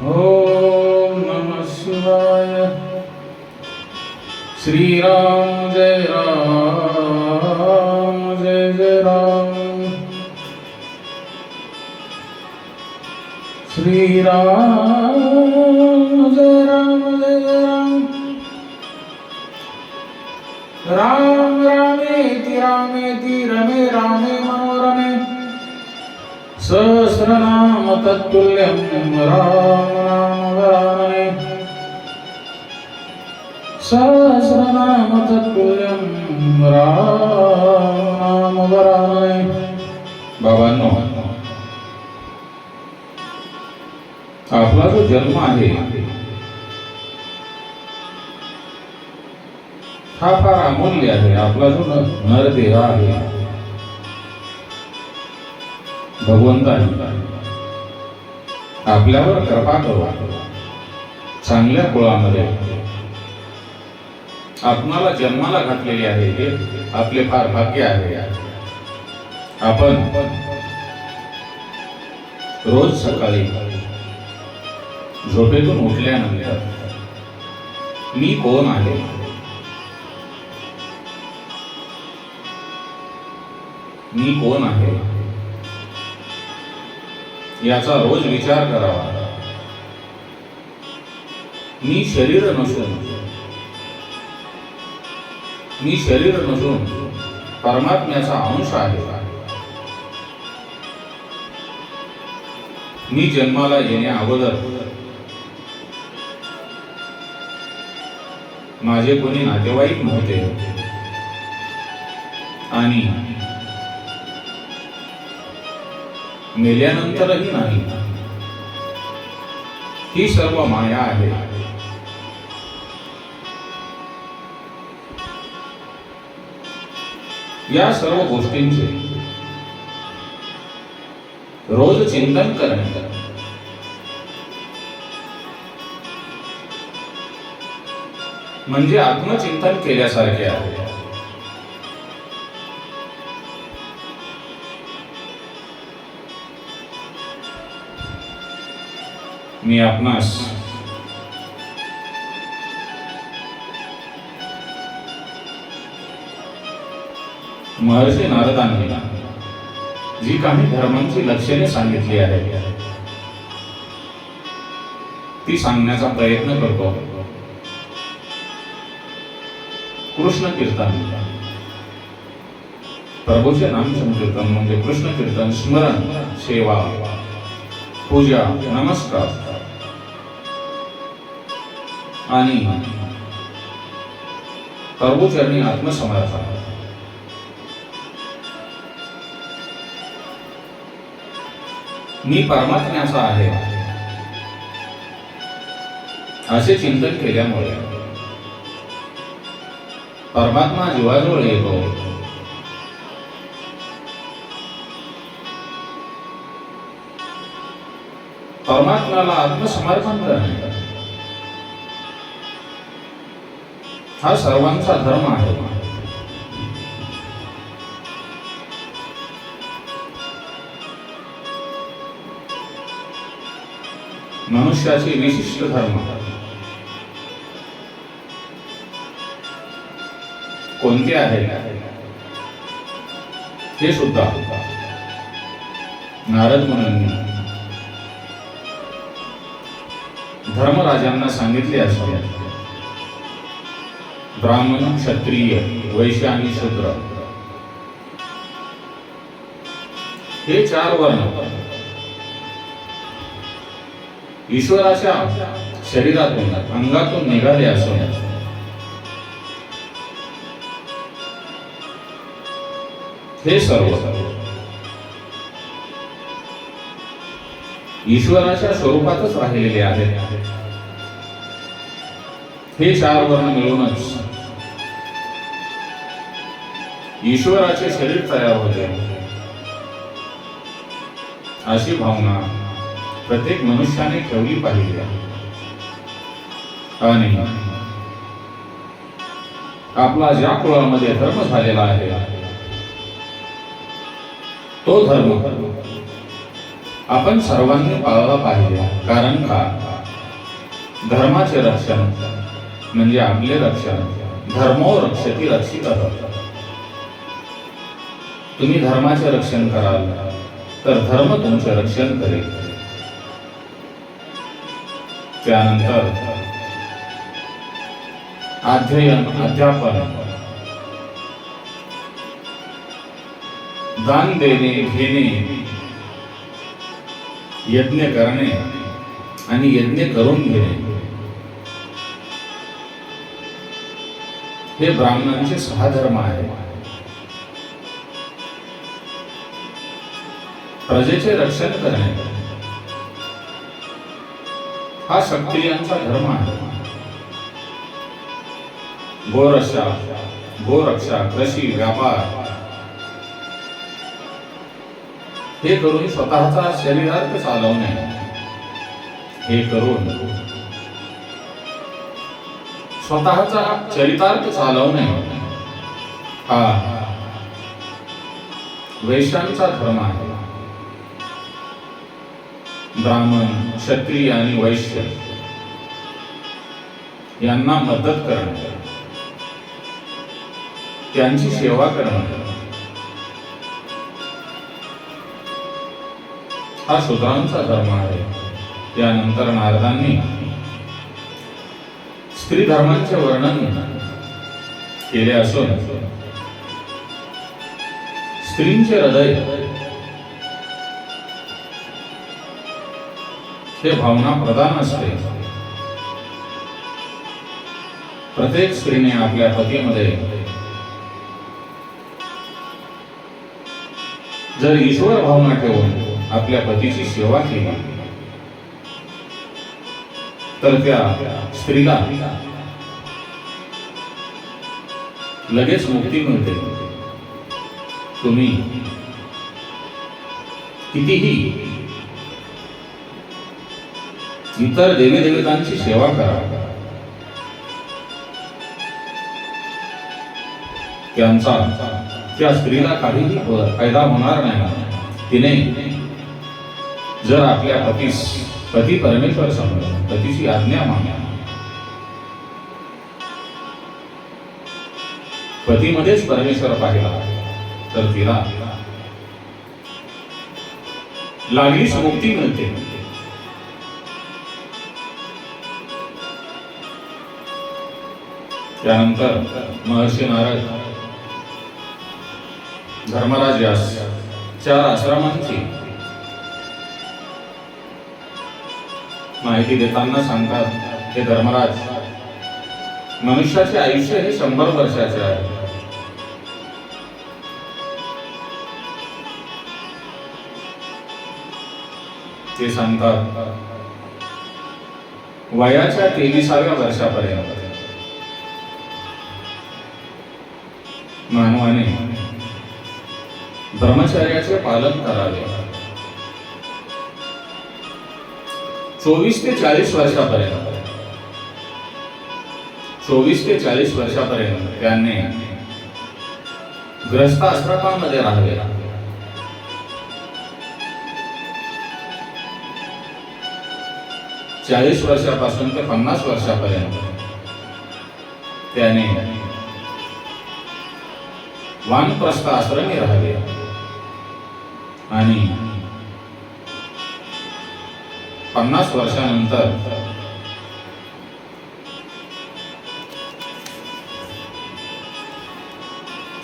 ॐ नमः शिवाय। श्रीराम जय राम जय जय राम। श्रीराम जय राम जय जय राम। राम रामेति रामेति रमे रामे मनोरमे सहस्रनाम तत्तुल्यं राम नाम वरानने सहस्रनाम तत्तुल्यं राम नाम वरानने बाबांनो आपला जो जन्म आहे हा फार अमूल्य आहे. आपला जो नरदेह आहे भगवंताने आपल्यावर कृपा करू. चांगल्या कुळामध्ये आपणाला जन्माला घातलेली आहे हे आपले फार भाग्य आहे. आपण रोज सकाळी झोपेतून उठल्यानंतर मी कोण आहे? मी कोण आहे? याचा रोज विचार करावा. मी शरीर नसून मी शरीर नसून परमात्म्याचा अंश आहे. मी जन्माला येण्या अगोदर माझे कोणी नातेवाईक नव्हते. आणि मेल्यानंतरही नाही. ही सर्व माया आहे. या सर्व गोष्टींचे रोज चिंतन करणे. म्हणजे आत्मचिंतन केल्यासारखे आहे. मी आपणास महर्षी नारदांनी जी काही धर्मांची लक्षणे सांगितली आहे ती सांगण्याचा प्रयत्न करतो. कृष्ण कीर्तन. प्रभूचे नाम संकीर्तन म्हणजे कृष्ण कीर्तन स्मरण सेवा पूजा नमस्कार. आणि प्रभूचरणी आत्मसमर्पण मी परमात्म्याचा आहे. असे चिंतन केल्यामुळे परमात्मा जीवाजवळ येतो. परमात्म्याला आत्मसमर्पण करणे. हा सर्वांचा धर्म आहे. मनुष्याचे विशिष्ट धर्म. कोणते आहेत हे सुद्धा. नारद मुनींनी धर्मराजांना सांगितले असावे. ब्राह्मण क्षत्रिय वैश्य आणि शूद्र. हे चार वर्ण. ईश्वराच्या शरीरातून अंगातून निघाले असून हे सर्व. ईश्वराच्या स्वरूपातच राहिलेले आहेत. हे चार वर्ण मिळूनच ईश्वराचे शरीर तयार होते. अशी भावना प्रत्येक मनुष्याने ठेवली पाहिजे आणि आपला ज्या कुळामध्ये धर्म झालेला आहे तो धर्म आपण सर्वांनी पाळला पाहिजे. कारण का? धर्माचे रक्षण म्हणजे आपले रक्षण. धर्मो रक्षती रक्षित. तुम्ही धर्माचे रक्षण कराल तर धर्म तुमचे रक्षण करेल. त्यानंतर अध्ययन अध्यापन. दान देणे घेणे यज्ञ करणे आणि यज्ञ करून घेणे. हे ब्राह्मणांचे सहा धर्म आहे प्रजेचे रक्षण करणे हा क्षत्रियांचा धर्म आहे. गोरक्षा गोरक्षा कृषी व्यापार. हे करून स्वतःचा शरीरार्थ चालवणे. हे करून स्वतःचा चरितार्थ चालवणे. हा वैश्यांचा धर्म आहे. ब्राह्मण क्षत्रिय आणि वैश्य यांना मदत करणं. त्यांची सेवा करणं. हा शूद्रांचा धर्म आहे. त्यानंतर नारदांनी स्त्री धर्मांचे वर्णन केले असून स्त्रींचे हृदय हे भावना प्रधान असते। प्रत्येक स्त्रीने आपल्या पतीमध्ये जर ईश्वर भावना ठेवून आपल्या पतीची सेवा केली, तर त्या स्त्रीला लगेच मुक्ती मिळते. तुम्ही इतर देवी देवतांची सेवा करा. त्यांचा त्या स्त्रीला काहीही फायदा होणार नाही. तिने जर आपल्या पतीस पती परमेश्वर समज पतीची आज्ञा मान्या. पतीमध्येच परमेश्वर पाहिला तर तिला लागलीच मुक्ती मिळते. त्यानंतर महर्षी नारद धर्मराज व्यास चार आश्रमांची माहिती देताना सांगतात हे धर्मराज मनुष्याचे आयुष्य हे शंभर वर्षाचे आहे. ते सांगतात वयाच्या तेविसाव्या वर्षापर्यंत मानवाने. ब्रह्मचर्याचे पालन करावे. चोवीस ते चाळीस वर्षापर्यंत. चोवीस ते चाळीस वर्षापर्यंत त्यांनी ग्रस्त आश्रमामध्ये राहावे. चाळीस वर्षापासून ते पन्नास वर्षापर्यंत त्याने वानप्रस्थ आश्रमी राहावे आणि पन्नास वर्षानंतर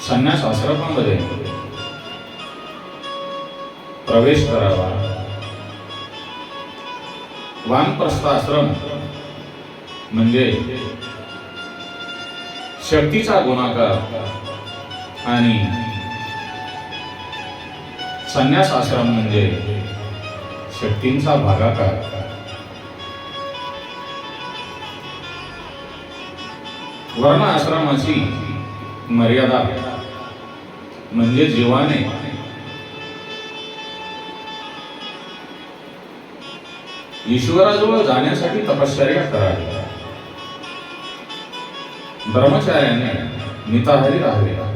संन्यास आश्रमामध्ये प्रवेश करावा. वानप्रस्थ आश्रम म्हणजे शक्तीचा गुणाकार. आणि संन्यास आश्रम म्हणजे शक्तींचा भागाकार. वर्ण आश्रमाची मर्यादा म्हणजे जीवाने ईश्वराजवळ जाण्यासाठी तपश्चर्या करावी. ब्रह्मचार्याने मिताहारी राहावे.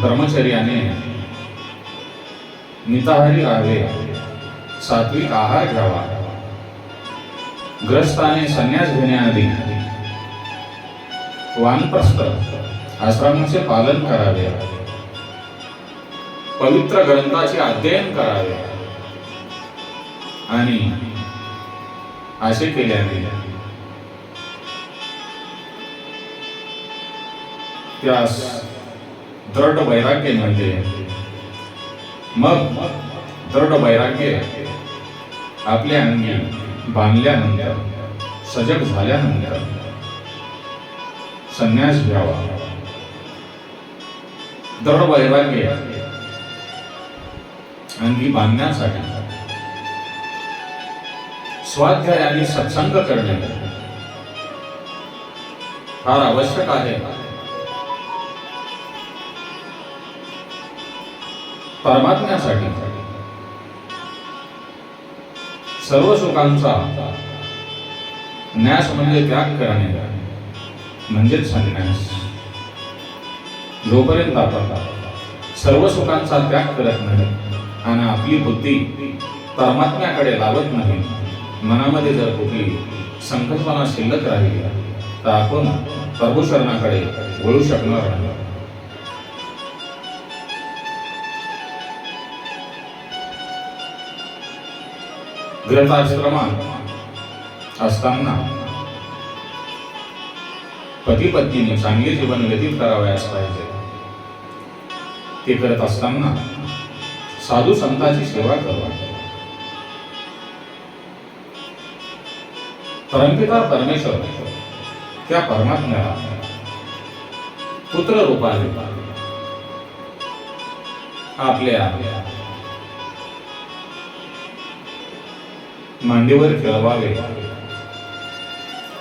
ब्रह्मचर्याने निताहारी राहावे सात्विक आहार घ्यावा. ग्रस्ताने संन्यास घेण्याआधी वानप्रस्थ आश्रमाचे पालन करावे. पवित्र ग्रंथाचे अध्ययन करावे. आणि असे केल्याने त्यास दृढ वैराग्य म्हणजे मग दृढ वैराग्य आपल्या अंगी बांधल्यानंतर सजग झाल्यानंतर संन्यास घ्यावा. दृढ वैराग्य अंगी बांधण्यासाठी स्वाध्याय आणि सत्संग करणे फार आवश्यक आहे. परमात्म्यासाठी. सर्व सुखांचा न्यास म्हणजे त्याग करणे. म्हणजेच संन्यास. जोपर्यंत आपण सर्व सुखांचा त्याग करत नाही आणि आपली बुद्धी परमात्म्याकडे लावत नाही मनामध्ये जर कुठली संकल्पना शिल्लक राहिली तर आपण प्रभू शरणाकडे वळू शकणार नाही. ग्रथाश्रमात असताना पती पत्नीने चांगले जीवन व्यतीत करावयास पाहिजे. ते करत असताना साधू संतांची सेवा करावा परमपिता परमेश्वर त्या परमात्म्याला पुत्र रूपाने आपल्या मांडीवर खेळवावे.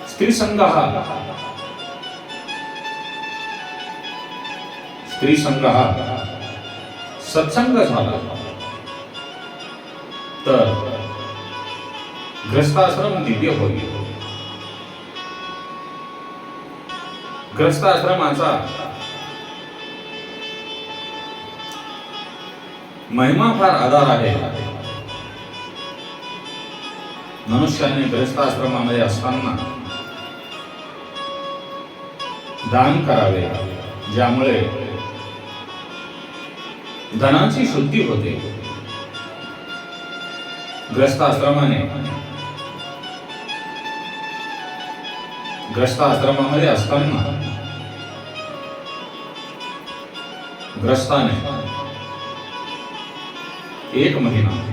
स्त्री संघ हा. स्त्री संघ हा. सत्संग झाला. तर ग्रस्ताश्रम दिव्य होईल. ग्रस्ताश्रमाचा महिमा फार आधार आहे. मनुष्याने ग्रस्ताश्रमामध्ये असताना दान करावे ज्यामुळे धनाची शुद्धी होते. ग्रस्ताश्रमाने ग्रस्ताश्रमामध्ये ग्रस्त आश्रमामध्ये असताना ग्रस्ताने एक महिना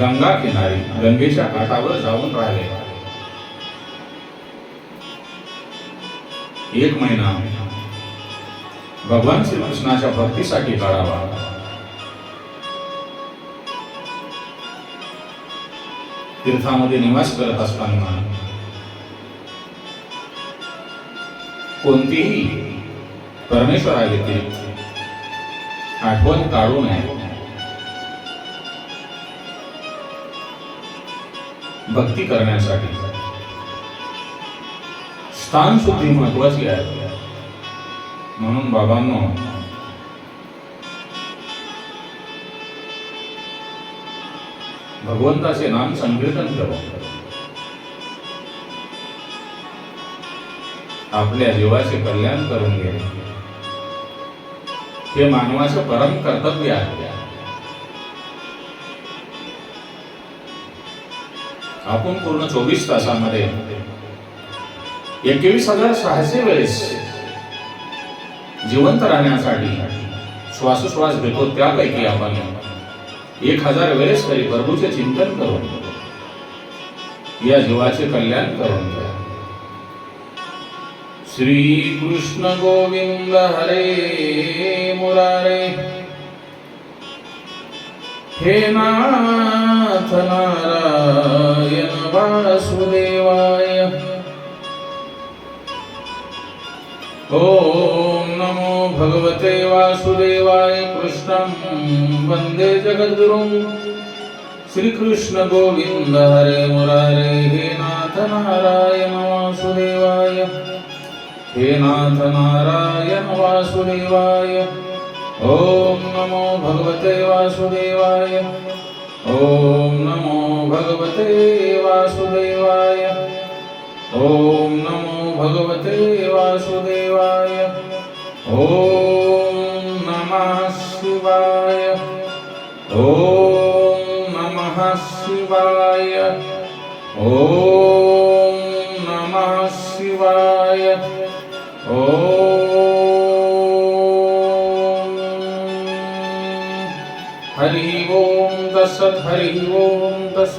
गंगा किनारी गंगेच्या काठावर जाऊन राहिले. एक महिना भगवान श्रीकृष्णाच्या भक्तीसाठी काढावा. तीर्थामध्ये निवास करत असताना कोणतीही परमेश्वराला ती आठवण काढू नये. भक्ती करण्यासाठी. स्थान सुद्धी महत्वाची आहे. म्हणून बाबांनो भगवंताचे नाम संकीर्तन करा आपल्या जीवाचे कल्याण करून घे. हे मानवाचं परम कर्तव्य आहे. आपण पूर्ण चोवीस तासामध्ये एकवीस हजार सहाशे वेळेस जिवंत राहण्यासाठी श्वासोश्वास घेतो त्यापैकी आपण एक हजार वेळेस तरी प्रभूचे चिंतन करून या जीवाचे कल्याण करून घ्या. श्री कृष्ण गोविंद हरे मुरारे हे ना नाथ नारायण वासुदेवाय। ओम नमो भगवते वासुदेवाय कृष्णं वन्दे जगद्गुरुं। श्रीकृष्ण गोविंद हरे मुरारे हे नाथ नारायण वासुदेवाय। हे नाथ नारायण वासुदेवाय। ॐ नमो भगवते वासुदेवाय। ॐ नमो भगवते वासुदेवाय। ॐ नमो भगवते वासुदेवाय। ॐ नमः शिवाय। ॐ नमः शिवाय। ॐ नमः शिवाय। ॐ हरि ओम